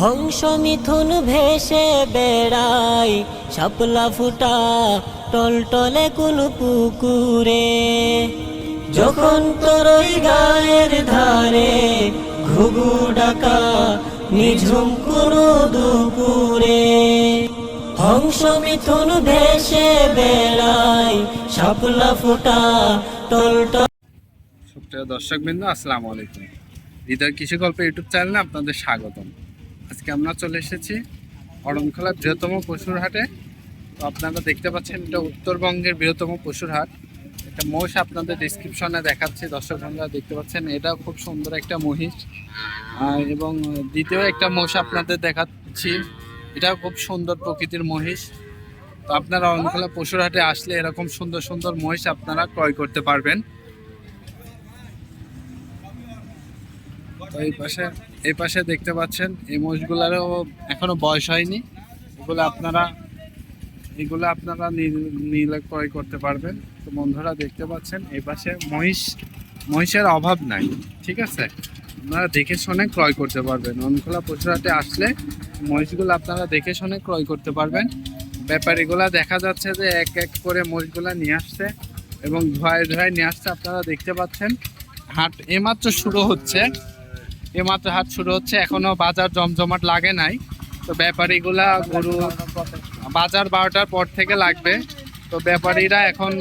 হংস মিথুন ভেসে বেড়াই, শাপলা ফুটা টলটলে কোন পুকুরে। যখন তোর ওই গায়ের ধারে ঘুঘু ডাকা নিঝুম কোনো দুপুরে। হংস মিথুন ভেসে বেড়াই, শাপলা ফুটা টলটল সুপ্রিয় দর্শকবৃন্দ, আসসালামু আলাইকুম। হৃদয় কৃষি গল্প ইউটিউব চ্যানেলে আপনাদের স্বাগতম। আজকে আমরা চলে এসেছি অরণখোলার বৃহত্তম পশুর হাটে। তো আপনারা দেখতে পাচ্ছেন এটা উত্তরবঙ্গের বৃহত্তম পশুর হাট। একটা মহিষ আপনাদের ডিসক্রিপশনে দেখাচ্ছি, দর্শক বন্ধুরা দেখতে পাচ্ছেন এটা খুব সুন্দর একটা মহিষ। এবং দ্বিতীয় একটা মহিষ আপনাদের দেখাচ্ছি এটা খুব সুন্দর প্রকৃতির মহিষ। তো আপনারা অরণখোলা পশুর হাটে আসলে এরকম সুন্দর সুন্দর মহিষ আপনারা ক্রয় করতে পারবেন। এই পাশে এই পাশে দেখতে পাচ্ছেন, এই মোষগুলারও এখনও বয়স হয়নি। এগুলো আপনারা এগুলো আপনারা নিলে ক্রয় করতে পারবেন। তো বন্ধুরা দেখতে পাচ্ছেন, এই পাশে মহিষ, মহিষের অভাব নাই, ঠিক আছে? আপনারা দেখে শুনে ক্রয় করতে পারবেন। অনখোলা পশুরাটে আসলে মহিষগুলো আপনারা দেখে শুনে ক্রয় করতে পারবেন। ব্যাপারীগুলা দেখা যাচ্ছে যে এক এক করে মহিষগুলা নিয়ে আসছে এবং ধোয়ায় ধোয়ায় নিয়ে আসছে। আপনারা দেখতে পাচ্ছেন, হাট এমাত্র শুরু হচ্ছে। এইমাত্র হাট শুরু হচ্ছে, এখনও বাজার জমজমাট লাগে নাই। তো ব্যাপারীগুলা গরু বাজার বারোটার পর থেকে লাগবে। তো ব্যাপারীরা এখন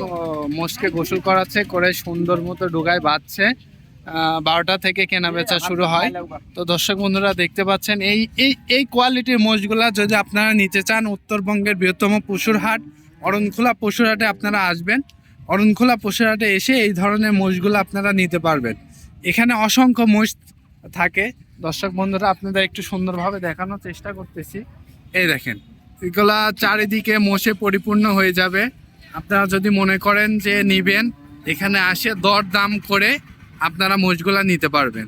মোষকে গোসল করাচ্ছে, করে সুন্দর মতো ডুগায় বাঁধছে। বারোটা থেকে কেনা বেচা শুরু হয়। তো দর্শক বন্ধুরা দেখতে পাচ্ছেন, এই এই এই কোয়ালিটির মোষগুলা যদি আপনারা নিতে চান, উত্তরবঙ্গের বৃহত্তম পশুর হাট, অরণখোলা পশুর হাটে আপনারা আসবেন। অরণখোলা পশুর হাটে এসে এই ধরনের মোষগুলো আপনারা নিতে পারবেন। এখানে অসংখ্য মোষ থাকে। দর্শক বন্ধুরা আপনাদের একটু সুন্দরভাবে দেখানোর চেষ্টা করতেছি। এই দেখেন এগুলা চারিদিকে মোষে পরিপূর্ণ হয়ে যাবে। আপনারা যদি মনে করেন যে নিবেন এখানে আসে দর দাম করে আপনারা মোষগুলা নিতে পারবেন।